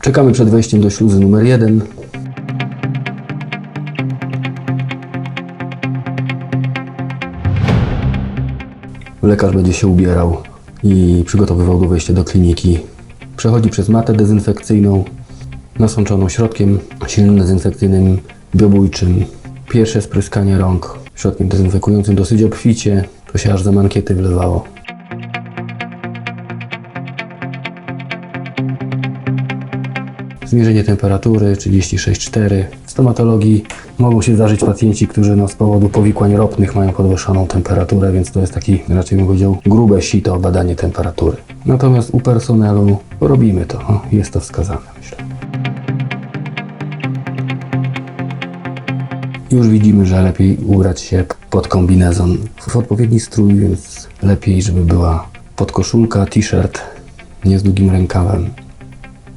Czekamy przed wejściem do śluzy numer 1. Lekarz będzie się ubierał i przygotowywał do wejścia do kliniki. Przechodzi przez matę dezynfekcyjną nasączoną środkiem silnym dezynfekcyjnym biobójczym. Pierwsze spryskanie rąk środkiem dezynfekującym dosyć obficie, to się aż za mankiety wlewało. Zmierzenie temperatury 36,4. W stomatologii mogą się zdarzyć pacjenci, którzy no, z powodu powikłań ropnych mają podwyższoną temperaturę, więc to jest taki, raczej bym powiedział, grube sito badanie temperatury. Natomiast u personelu robimy to, o, jest to wskazane, myślę. Już widzimy, że lepiej ubrać się pod kombinezon w odpowiedni strój, więc lepiej, żeby była podkoszulka, t-shirt nie z długim rękawem,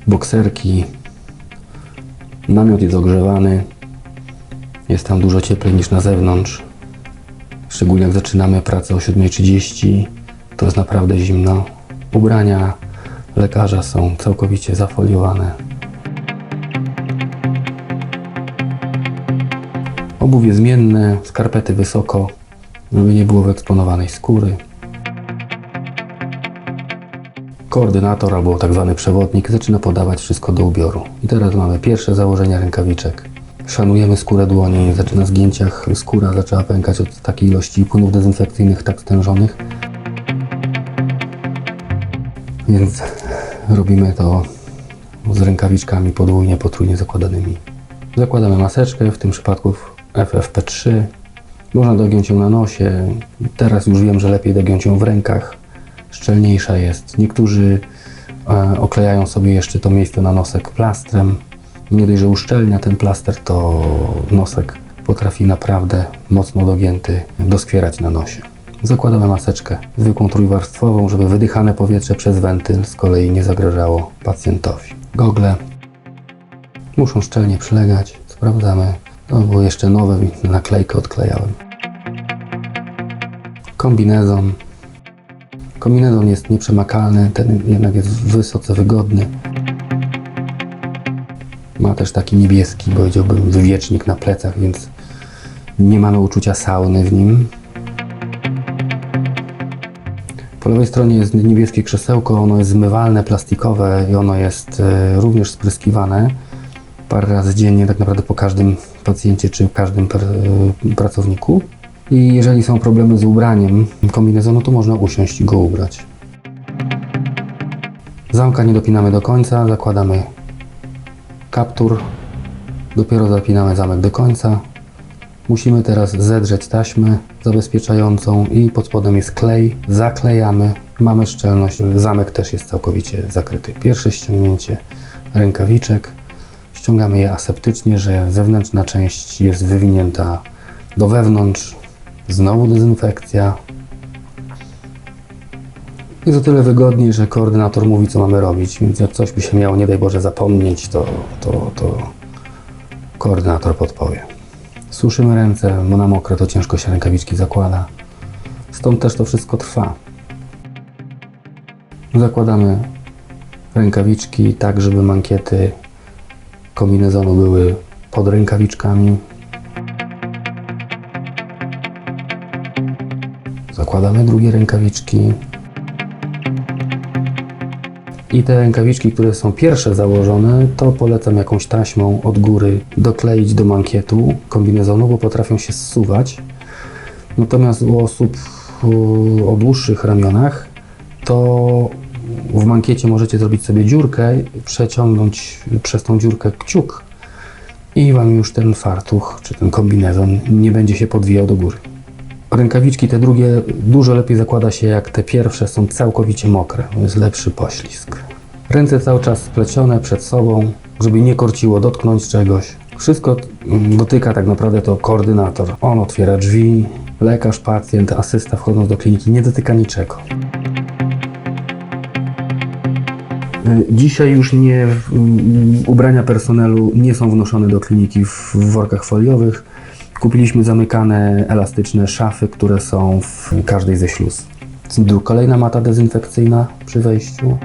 bokserki, namiot jest ogrzewany, jest tam dużo cieplej niż na zewnątrz. Szczególnie jak zaczynamy pracę o 7.30, to jest naprawdę zimno. Ubrania lekarza są całkowicie zafoliowane. Obuwie zmienne, skarpety wysoko, żeby nie było wyeksponowanej skóry. Koordynator albo tak zwany przewodnik zaczyna podawać wszystko do ubioru. I teraz mamy pierwsze założenia rękawiczek. Szanujemy skórę dłoni, zaczyna zgięciach, skóra zaczęła pękać od takiej ilości płynów dezynfekcyjnych tak stężonych. Więc robimy to z rękawiczkami podwójnie, potrójnie zakładanymi. Zakładamy maseczkę, w tym przypadku FFP3. Można dogiąć ją na nosie. Teraz już wiem, że lepiej dogiąć ją w rękach. Szczelniejsza jest. Niektórzy e, oklejają sobie jeszcze to miejsce na nosek plastrem. Nie dość, że uszczelnia ten plaster, to nosek potrafi naprawdę mocno dogięty doskwierać na nosie. Zakładamy maseczkę zwykłą trójwarstwową, żeby wydychane powietrze przez wentyl z kolei nie zagrażało pacjentowi. Gogle muszą szczelnie przylegać. Sprawdzamy. To było jeszcze nowe, więc naklejkę odklejałem. Kombinezon. Kombinezon jest nieprzemakalny, ten jednak jest wysoce wygodny. Ma też taki niebieski, powiedziałbym, wywiecznik na plecach, więc nie mamy uczucia sauny w nim. Po lewej stronie jest niebieskie krzesełko, ono jest zmywalne, plastikowe i ono jest e, również spryskiwane parę razy dziennie, tak naprawdę po każdym pacjencie czy każdym e, pracowniku. I jeżeli są problemy z ubraniem kombinezonu, to można usiąść i go ubrać. Zamka nie dopinamy do końca, zakładamy kaptur, dopiero zapinamy zamek do końca. Musimy teraz zedrzeć taśmę zabezpieczającą i pod spodem jest klej. Zaklejamy, mamy szczelność. Zamek też jest całkowicie zakryty. Pierwsze ściągnięcie rękawiczek. Ściągamy je aseptycznie, że zewnętrzna część jest wywinięta do wewnątrz. Znowu dezynfekcja. Jest o tyle wygodniej, że koordynator mówi, co mamy robić, więc jak coś by się miało, nie daj Boże, zapomnieć, to, to, to koordynator podpowie. Suszymy ręce, bo na mokre to ciężko się rękawiczki zakłada. Stąd też to wszystko trwa. Zakładamy rękawiczki tak, żeby mankiety kombinezonu były pod rękawiczkami. Zakładamy drugie rękawiczki. I te rękawiczki, które są pierwsze założone, to polecam jakąś taśmą od góry dokleić do mankietu kombinezonu, bo potrafią się zsuwać. Natomiast u osób o dłuższych ramionach, to w mankiecie możecie zrobić sobie dziurkę, przeciągnąć przez tą dziurkę kciuk i Wam już ten fartuch czy ten kombinezon nie będzie się podwijał do góry. Rękawiczki te drugie dużo lepiej zakłada się jak te pierwsze są całkowicie mokre, jest lepszy poślizg. Ręce cały czas splecione przed sobą, żeby nie korciło dotknąć czegoś. Wszystko mm, dotyka tak naprawdę to koordynator. On otwiera drzwi, lekarz, pacjent, asysta wchodząc do kliniki nie dotyka niczego. Y, Dzisiaj już nie mm, ubrania personelu nie są wnoszone do kliniki w workach foliowych. Kupiliśmy zamykane elastyczne szafy, które są w każdej ze śluz. Kolejna mata dezynfekcyjna przy wejściu.